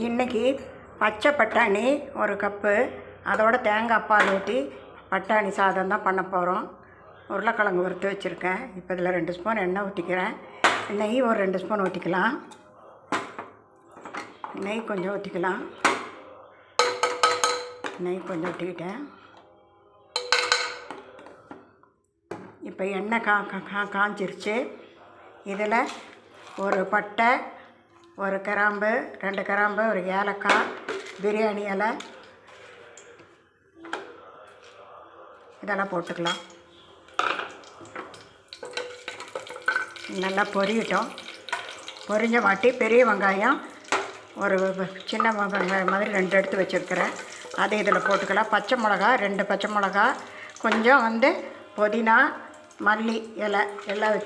இன்றைக்கி பச்சை பட்டாணி ஒரு கப்பு அதோட தேங்காய் பால் ஊற்றி பட்டாணி சாதம் தான் பண்ண போகிறோம் உருளைக்கிழங்கு வறுத்து வச்சுருக்கேன். இப்போ இதில் ரெண்டு ஸ்பூன் எண்ணெய் ஊற்றிக்கிறேன் நெய் ஒரு ரெண்டு ஸ்பூன் ஊற்றிக்கலாம் நெய் கொஞ்சம் ஊற்றிக்கலாம் நெய் கொஞ்சம் ஊற்றிக்கிட்டேன் இப்போ எண்ணெய் கா கா- கா காஞ்சிருச்சு இதில் ஒரு பட்டை ஒரு கிராம்பு ரெண்டு கிராம்பு ஒரு ஏலக்காய் பிரியாணி இலை. இதெல்லாம் போட்டுக்கலாம். நல்லா பொரியட்டும். பொரிஞ்ச மாட்டி பெரிய வெங்காயம் ஒரு சின்ன வெங்காயம் மாதிரி ரெண்டு எடுத்து வச்சுருக்கிறேன். அதை இதில் போட்டுக்கலாம். பச்சை மிளகா ரெண்டு பச்சை மிளகா கொஞ்சம் வந்து புதினா மல்லி இலை எல்லாம்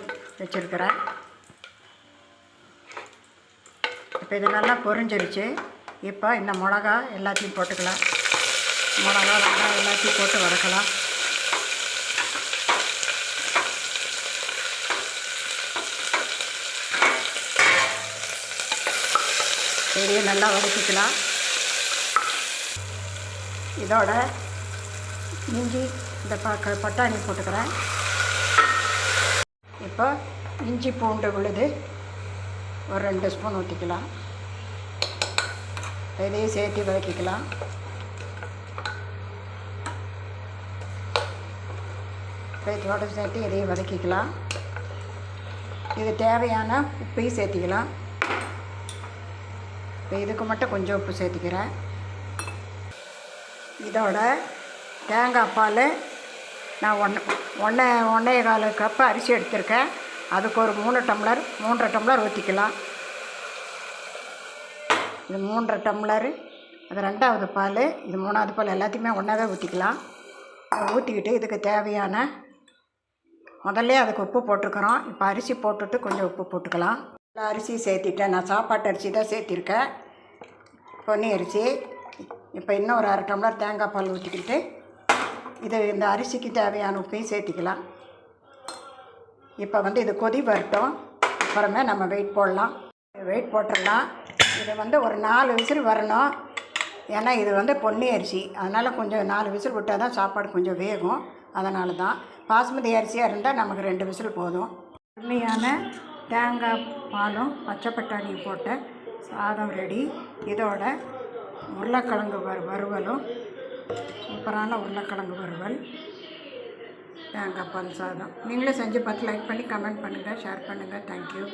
வச்சுருக்கிறேன். இப்போ இது நல்லா பொரிஞ்சிருச்சு. இப்போ இந்த மிளகா எல்லாத்தையும் போட்டுக்கலாம். மிளகா வெங்காயம் எல்லாத்தையும் போட்டு வதக்கலாம். செடியை நல்லா வதக்கிக்கலாம். இதோட இஞ்சி இந்த ப பட்டாணி போட்டுக்கிறேன். இப்போ இஞ்சி பூண்டு விழுது ஒரு ரெண்டு ஸ்பூன் ஊற்றிக்கலாம் இதையும் சேர்த்து வதக்கிக்கலாம். இதோட சேர்த்து இதையும் வதக்கிக்கலாம். இது தேவையான உப்பையும் சேர்த்திக்கலாம். இப்போ இதுக்கு மட்டும் கொஞ்சம் உப்பு சேர்த்திக்கிறேன். இதோட தேங்காய் பால் நான் ஒன்று ஒன்றே ஒன்றே கால் கப்பு அரிசி எடுத்திருக்கேன். அதுக்கு ஒரு மூணு டம்ளர் மூன்றரை டம்ளர் ஊற்றிக்கலாம் இது மூன்றரை டம்ளரு அது ரெண்டாவது பால் இது மூணாவது பால் எல்லாத்தையுமே ஒன்றாவே ஊற்றிக்கலாம் ஊற்றிக்கிட்டு இதுக்கு தேவையான முதல்ல அதுக்கு உப்பு போட்டிருக்கிறோம் இப்போ அரிசி போட்டுட்டு கொஞ்சம் உப்பு போட்டுக்கலாம். அரிசி சேர்த்திட்டேன். நான் சாப்பாட்டு அரிசி தான் சேர்த்திருக்கேன். பொன்னி அரிசி. இப்போ இன்னும் ஒரு அரை டம்ளர் தேங்காய் பால் ஊற்றிக்கிட்டு இது இந்த அரிசிக்கு தேவையான உப்பையும் சேர்த்திக்கலாம். இப்போ வந்து இது கொதி வரட்டும். அப்புறமே நம்ம வெயிட் போடலாம். வெயிட் போட்டுடலாம். இது வந்து ஒரு நாலு விசில் வரணும். ஏன்னா இது வந்து பொன்னி அரிசி அதனால் கொஞ்சம் நாலு விசில் விட்டால் தான் சாப்பாடு கொஞ்சம் வேகும். அதனால தான் பாஸ்மதி அரிசியாக இருந்தால் நமக்கு ரெண்டு விசில் போதும். உண்மையான தேங்காய் பாலும் பச்சை பட்டாணி போட்ட சாதம் ரெடி இதோட உருளைக்கிழங்கு வறு வறுவலும் சூப்பரான உருளைக்கிழங்கு வறுவல். தேங்காய் பால் சாதம் நீங்களும் செஞ்சு பார்த்து லைக் பண்ணி கமெண்ட் பண்ணுங்கள் ஷேர் பண்ணுங்கள் தேங்க்யூ